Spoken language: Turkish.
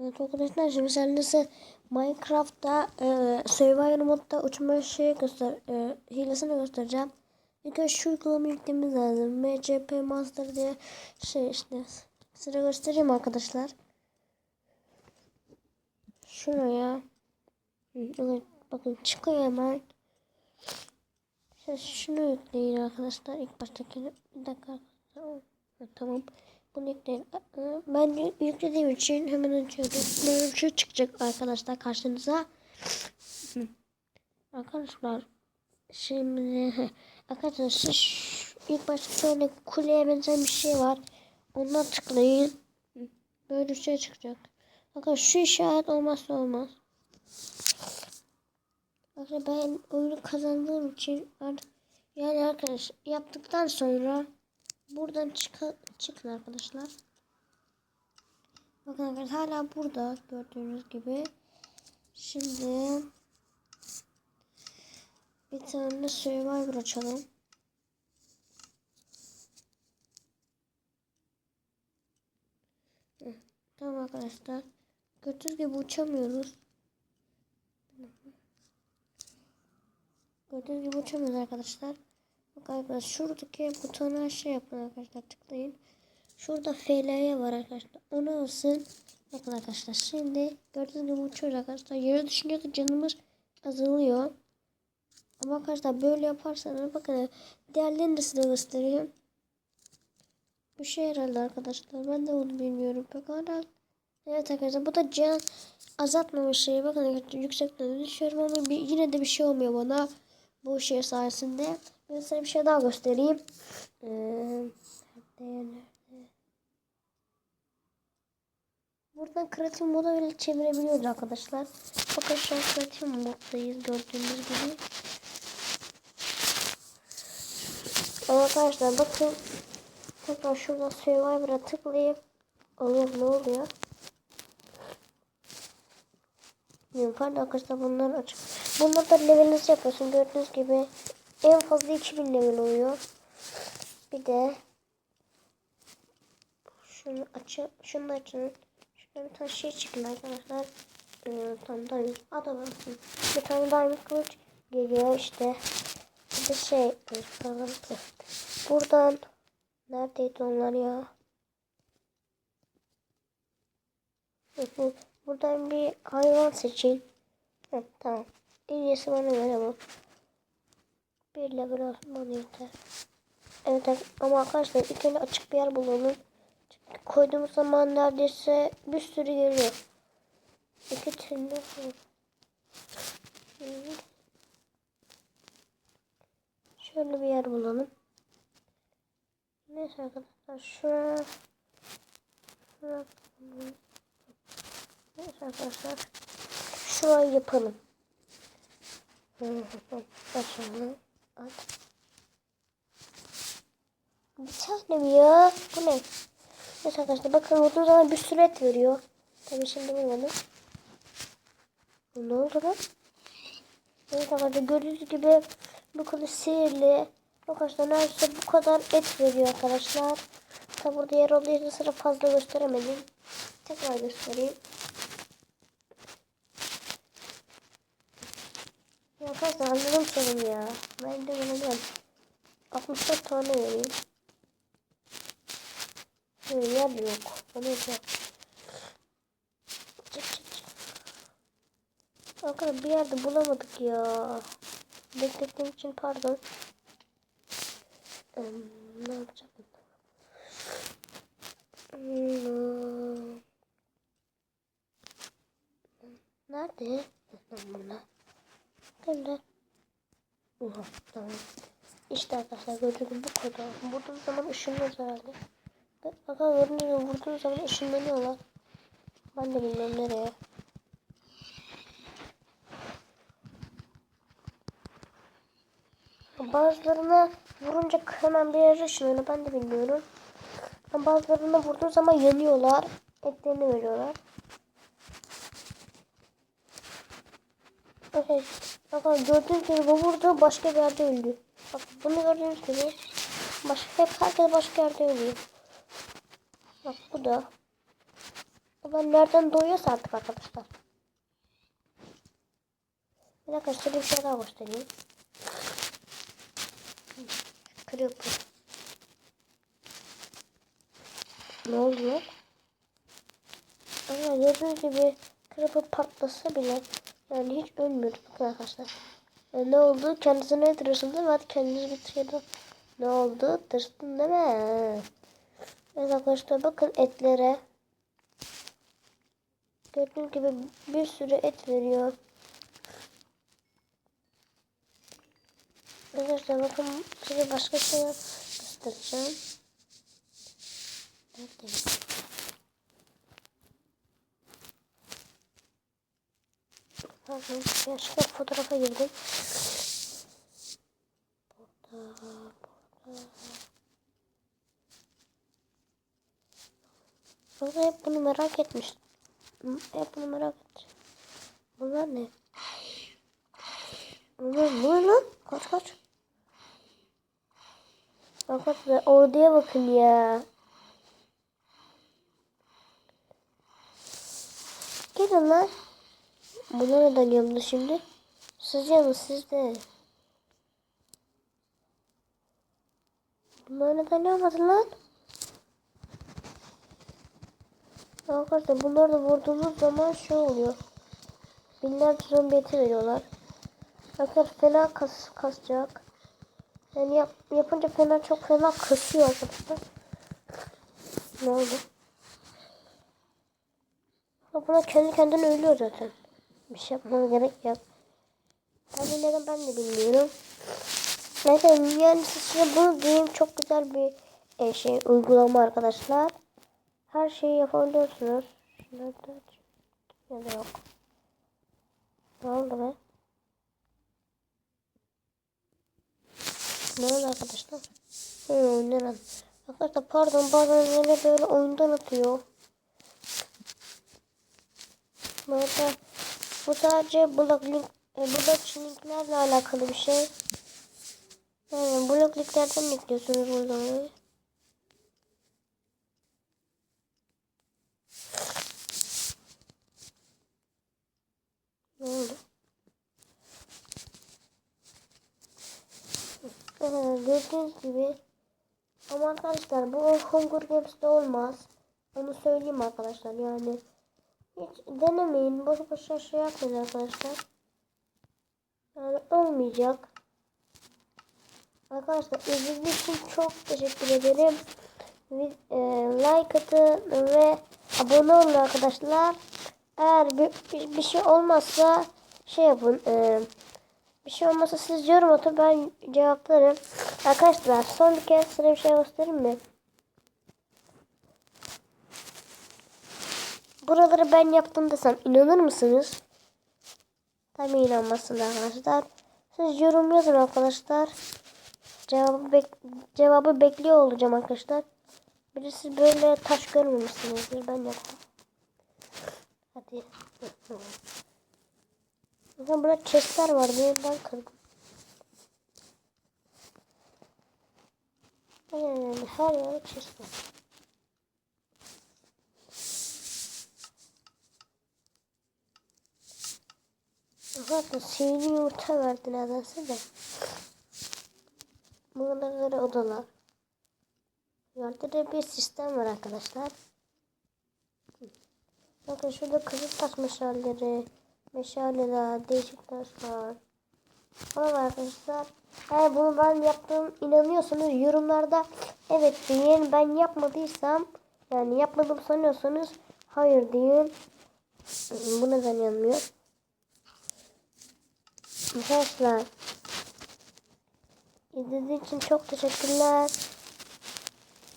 Evet arkadaşlar şimdi nasıl Minecraft'ta e, Survivor modda uçma şeyi göster e, hilesini göstereceğim. İlk önce şu uygulamayı yüklememiz lazım. MCP Master diye şey işte. Size göstereyim arkadaşlar. Şuraya. Evet bakın çıkıyor hemen. Siz şunu yükleyin arkadaşlar. İlk baştakini. Bir dakika arkadaşlar. Tamam. Bunu yükleyin. Ee, Ben yüklediğim için hemen açıyorum. Böyle bir şey çıkacak arkadaşlar karşınıza. Arkadaşlar şimdi arkadaşlar siz ilk başta şöyle kuleye benzer bir şey var. Ona tıklayın. Böyle bir şey çıkacak. Bakın şu işaret olmazsa olmaz. Arkadaşlar ben oyunu kazandığım için artık yani arkadaş yaptıktan sonra buradan çıka, çıkın arkadaşlar. Bakın arkadaşlar hala burada gördüğünüz gibi. Şimdi bir tane Survivor açalım. Tamam arkadaşlar. Gördüğünüz gibi uçamıyoruz. Gördüğünüz gibi uçamıyoruz arkadaşlar. Arkadaşlar şuradaki butona şey yapın arkadaşlar tıklayın. Şurada FLY var arkadaşlar. Onu alsın. Bakın arkadaşlar şimdi gördüğünüz gibi uçuyoruz arkadaşlar. Yere düşünce de canımız azalıyor. Ama arkadaşlar böyle yaparsanız bakın diğerlerini de size göstereyim. Bu şey herhalde arkadaşlar. Ben de onu bilmiyorum pek ama Evet arkadaşlar bu da can azaltmama şeyi. Bakın arkadaşlar yüksekten düşüyorum ama bir, yine de bir şey olmuyor bana. Bu şey sayesinde. Ben size bir şey daha göstereyim. Ee? Buradan kreatif moda bile çevirebiliyoruz arkadaşlar. Bakın şu an kreatif moddayız gördüğünüz gibi. Arkadaşlar bakın. Tekrar şuradan Survivor'a tıklayıp Olur ne oluyor? Bilmiyorum pardon arkadaşlar bunlar açık. Bunlar da levelinizi yapıyorsun gördüğünüz gibi. En fazla 2000 level oluyor. Bir de şunu açın, şunu açın. Şurada bir tane şey çıkın arkadaşlar. Ee, tam da adam Bir tane diamond kılıç geliyor işte. Bir de şey buradan neredeydi onlar ya? Buradan bir hayvan seçin. Hı, tamam. En iyisi bana göre bu. Bir level bana yeter. Evet ama arkadaşlar ilk önce açık bir yer bulalım. Çünkü koyduğumuz zaman neredeyse bir sürü geliyor. İki. Hı. Şöyle bir yer bulalım. Neyse arkadaşlar şuraya Neyse arkadaşlar. Şurayı yapalım. Başlayalım. At. Bir tane mi ya? Bu ne? Neyse arkadaşlar bakın vurduğu zaman bir sürü et veriyor. Tabii şimdi vurmadım. Ne oldu lan? Evet arkadaşlar gördüğünüz gibi bu kılıç sihirli. Arkadaşlar neredeyse bu kadar et veriyor arkadaşlar. Tabi burada yer olduğu için sıra fazla gösteremedim. Tekrar göstereyim. Ya arkadaşlar anladım sorun ya. Ben de bunu 64 tane vereyim. Böyle yer yok. Onu yapacağım. Çık çık çık. Arkadaşlar bir yerde bulamadık ya. Beklettiğim için pardon. Ee, ne yapacağım? Hmm. Nerede? Nerede? Oha tamam. İşte arkadaşlar gördüğünüz bu kadar. Vurduğum zaman ışınlıyoruz herhalde. Bakın gördüğünüz gibi vurduğum zaman ışınlanıyorlar. Ben de bilmiyorum nereye. Bazılarına vurunca hemen bir yere ışınlanıyor. Ben de bilmiyorum. Ama bazılarına vurduğu zaman yanıyorlar. Etlerini veriyorlar. Okay. Bakın gördüğünüz gibi bu vurdu başka bir yerde öldü. Bak bunu gördüğünüz gibi başka hep herkes başka yerde ölüyor. Bak bu da. Ulan nereden doğuyorsa artık arkadaşlar. Bir dakika size bir şey daha göstereyim. Creeper. Ne oluyor? Ama gördüğünüz gibi Creeper patlasa bile yani hiç ölmüyordu bakın arkadaşlar. E, ne oldu? Kendisine yatırıyorsun değil mi? Hadi kendinizi bitirelim. Ne oldu? Tırstın değil mi? Evet arkadaşlar bakın etlere. Gördüğünüz gibi bir sürü et veriyor. Arkadaşlar bakın size başka şeyler göstereceğim. Neredeyim? Pardon, yanlışlıkla fotoğrafa girdim. Burada, burada. Burada hep bunu merak etmiş. Hep bunu merak etmiş. Bunlar ne? Bunlar ne lan? Kaç kaç. Arkadaşlar orduya bakın ya. Gelin lan. Buna neden yandı şimdi? Siz yanın sizde. Bunlar neden yanmadı lan? Arkadaşlar bunları da vurduğumuz zaman şey oluyor. Binlerce zombi veriyorlar. Arkadaşlar fena kas, kasacak. Yani yap, yapınca fena çok fena kasıyor arkadaşlar. Ne oldu? Buna kendi kendine ölüyor zaten. Bir şey yapmana gerek yok. Tabii neden ben de bilmiyorum. Neyse yani size bunu diyeyim çok güzel bir e, şey uygulama arkadaşlar. Her şeyi yapabiliyorsunuz. Şunları. Ya da yok. Ne oldu be? Ne oldu arkadaşlar? Hı, oyundan Arkadaşlar pardon bazen yine böyle oyundan atıyor. Burada bu sadece blok link e, blok linklerle alakalı bir şey. Yani blok linklerden yüklüyorsunuz uygulamayı. Ne oldu? Ee, gördüğünüz gibi ama arkadaşlar bu Hunger Games'te olmaz. Onu söyleyeyim arkadaşlar yani. Hiç denemeyin. Boş boşuna şey yapmayın arkadaşlar. Yani olmayacak. Arkadaşlar izlediğiniz için çok teşekkür ederim. E, like atın ve abone olun arkadaşlar. Eğer bir, bir, bir şey olmazsa şey yapın. E, bir şey olmazsa siz yorum atın ben cevaplarım. Arkadaşlar son bir kez size bir şey göstereyim mi? Buraları ben yaptım desem inanır mısınız? Tabii inanmazsınız arkadaşlar. Siz yorum yazın arkadaşlar. Cevabı, bek cevabı bekliyor olacağım arkadaşlar. Birisi böyle taş görmemişsinizdir. Ben yaptım. Hadi. Bakın burada chestler var. Benim ben kırdım. Yani her yere chest var. Zaten sihirli yumurta verdi nedense de. Bunları odalar. Yerde de bir sistem var arkadaşlar. Bakın şurada kızıl taş meşaleleri, meşaleler, değişik taşlar. Var arkadaşlar. Eğer bunu ben yaptığım inanıyorsanız yorumlarda evet deyin. Ben yapmadıysam yani yapmadım sanıyorsanız hayır deyin. Bu neden yanmıyor? Arkadaşlar izlediğiniz için çok teşekkürler.